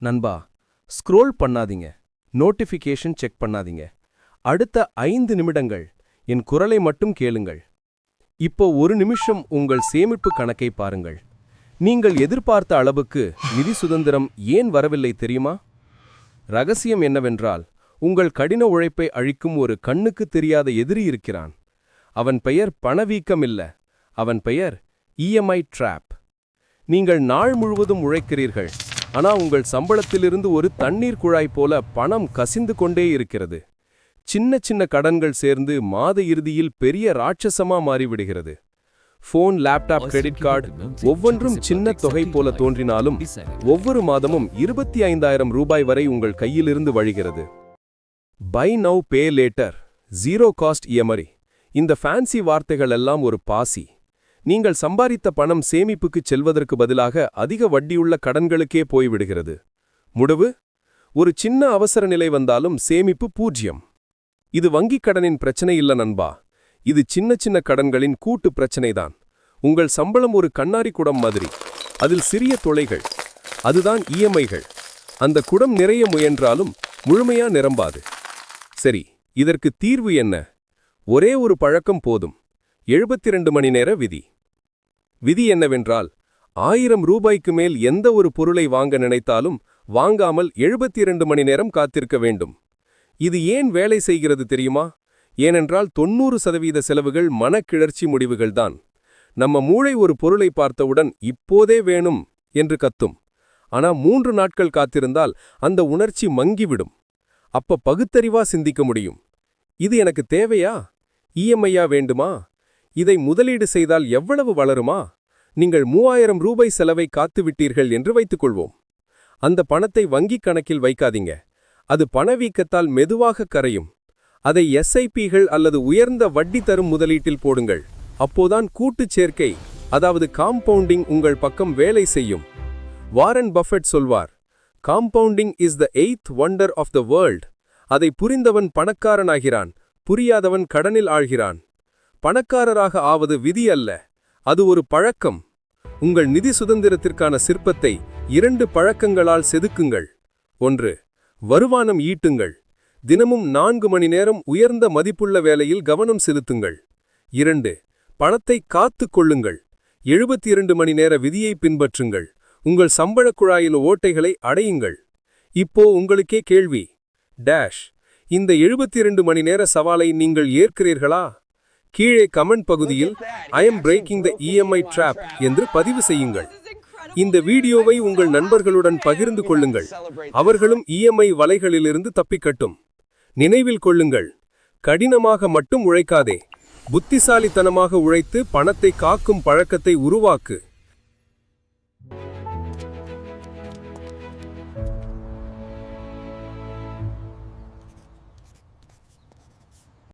நண்பா ஸ்க்ரோல் பண்ணாதீங்க. Notification check பண்ணாதீங்க. அடுத்த ஐந்து நிமிடங்கள் என் குரலை மட்டும் கேளுங்கள். இப்போ ஒரு நிமிஷம் உங்கள் சேமிப்பு கணக்கை பாருங்கள். நீங்கள் எதிர்பார்த்த அளவுக்கு நிதி சுதந்திரம் ஏன் வரவில்லை தெரியுமா? ரகசியம் என்னவென்றால் உங்கள் கடின உழைப்பை அழிக்கும் ஒரு கண்ணுக்கு தெரியாத எதிரி இருக்கிறான். அவன் பெயர் பணவீக்கம் இல்ல. அவன் பெயர் இஎம்ஐ ட்ராப் நீங்கள் நாள் முழுவதும் உழைக்கிறீர்கள். ஆனா உங்கள் சம்பளத்திலிருந்து ஒரு தண்ணீர் குழாய் போல பணம் கசிந்து கொண்டே இருக்கிறது. சின்ன சின்ன கடன்கள் சேர்ந்து மாத இறுதியில் பெரிய ராட்சசமா மாறிவிடுகிறது. ஃபோன் லேப்டாப் கிரெடிட் கார்டு ஒவ்வொன்றும் சின்ன தொகை போல தோன்றினாலும் ஒவ்வொரு மாதமும் இருபத்தி ஐந்தாயிரம் ரூபாய் வரை உங்கள் கையிலிருந்து வழிகிறது. Buy now pay later zero cost EMI இந்த ஃபேன்சி வார்த்தைகள் எல்லாம் ஒரு பாசி. நீங்கள் சம்பாதித்த பணம் சேமிப்புக்குச் செல்வதற்கு பதிலாக அதிக வட்டியுள்ள கடன்களுக்கே போய்விடுகிறது. முடிவு? ஒரு சின்ன அவசர நிலை வந்தாலும் சேமிப்பு பூஜ்யம். இது வங்கிக் கடனின் பிரச்சனை இல்ல நண்பா. இது சின்ன சின்ன கடன்களின் கூட்டு பிரச்சனைதான். உங்கள் சம்பளம் ஒரு கண்ணாரி குடம் மாதிரி. அதில் சிறிய தொலைகள். அதுதான் இஎம்ஐகள். அந்த குடம் நிறைய முயன்றாலும் முழுமையா நிரம்பாது. சரி இதற்கு தீர்வு என்ன? ஒரே ஒரு பழக்கம் போதும். எழுபத்தி ரெண்டு மணி நேர விதி. விதி என்னவென்றால் ஆயிரம் ரூபாய்க்கு மேல் எந்த ஒரு பொருளை வாங்க நினைத்தாலும் வாங்காமல் எழுபத்தி இரண்டு மணி நேரம் காத்திருக்க வேண்டும். இது ஏன் வேலை செய்கிறது தெரியுமா? ஏனென்றால் தொண்ணூறு சதவீத செலவுகள் மனக்கிளர்ச்சி முடிவுகள்தான் நம்ம மூளை ஒரு பொருளை பார்த்தவுடன் இப்போதே வேணும் என்று கத்தும். ஆனா மூன்று நாட்கள் காத்திருந்தால் அந்த உணர்ச்சி மங்கிவிடும். அப்ப பகுத்தறிவா சிந்திக்க முடியும். இது எனக்கு தேவையா? இஎம்ஐயா வேண்டுமா? இதை முதலீடு செய்தால் எவ்வளவு வளருமா? நீங்கள் மூவாயிரம் ரூபாய் செலவை காத்துவிட்டீர்கள் என்று வைத்துக்கொள்வோம். அந்த பணத்தை வங்கிக் கணக்கில் வைக்காதீங்க. அது பணவீக்கத்தால் மெதுவாக கரையும். அதை எஸ்ஐபிகள் அல்லது உயர்ந்த வட்டி தரும் முதலீட்டில் போடுங்கள். அப்போதான் கூட்டுச் சேர்க்கை அதாவது காம்பவுண்டிங் உங்கள் பக்கம் வேலை செய்யும். வாரன் பஃபெட் சொல்வார் compounding is the eighth wonder of the world அதை புரிந்தவன் பணக்காரனாகிறான் புரியாதவன் கடனில் ஆழ்கிறான். பணக்காரராக ஆவது விதி அல்ல. அது ஒரு பழக்கம். உங்கள் நிதி சுதந்திரத்திற்கான சிற்பத்தை இரண்டு பழக்கங்களால் செதுக்குங்கள். ஒன்று வருமானம் ஈட்டுங்கள். தினமும் நான்கு மணி நேரம் உயர்ந்த மதிப்புள்ள வேலையில் கவனம் செலுத்துங்கள். இரண்டு பணத்தை காத்துக் கொள்ளுங்கள். எழுபத்தி இரண்டு மணி நேர விதியை பின்பற்றுங்கள். உங்கள் சம்பளக் குழாயில் ஓட்டைகளை அடையுங்கள். இப்போ உங்களுக்கே கேள்வி. டேஷ் இந்த எழுபத்தி இரண்டு மணி நேர சவாலை நீங்கள் ஏற்கிறீர்களா? கீழே கமெண்ட் பகுதியில் I am breaking the EMI drop என்று பதிவு செய்யுங்கள். இந்த வீடியோவை உங்கள் நண்பர்களுடன் பகிர்ந்து கொள்ளுங்கள். அவர்களும் இஎம்ஐ வலைகளிலிருந்து தப்பிக்கட்டும். நினைவில் கொள்ளுங்கள். கடினமாக மட்டும் உழைக்காதே. புத்திசாலித்தனமாக உழைத்து பணத்தை காக்கும் பழக்கத்தை உருவாக்கு.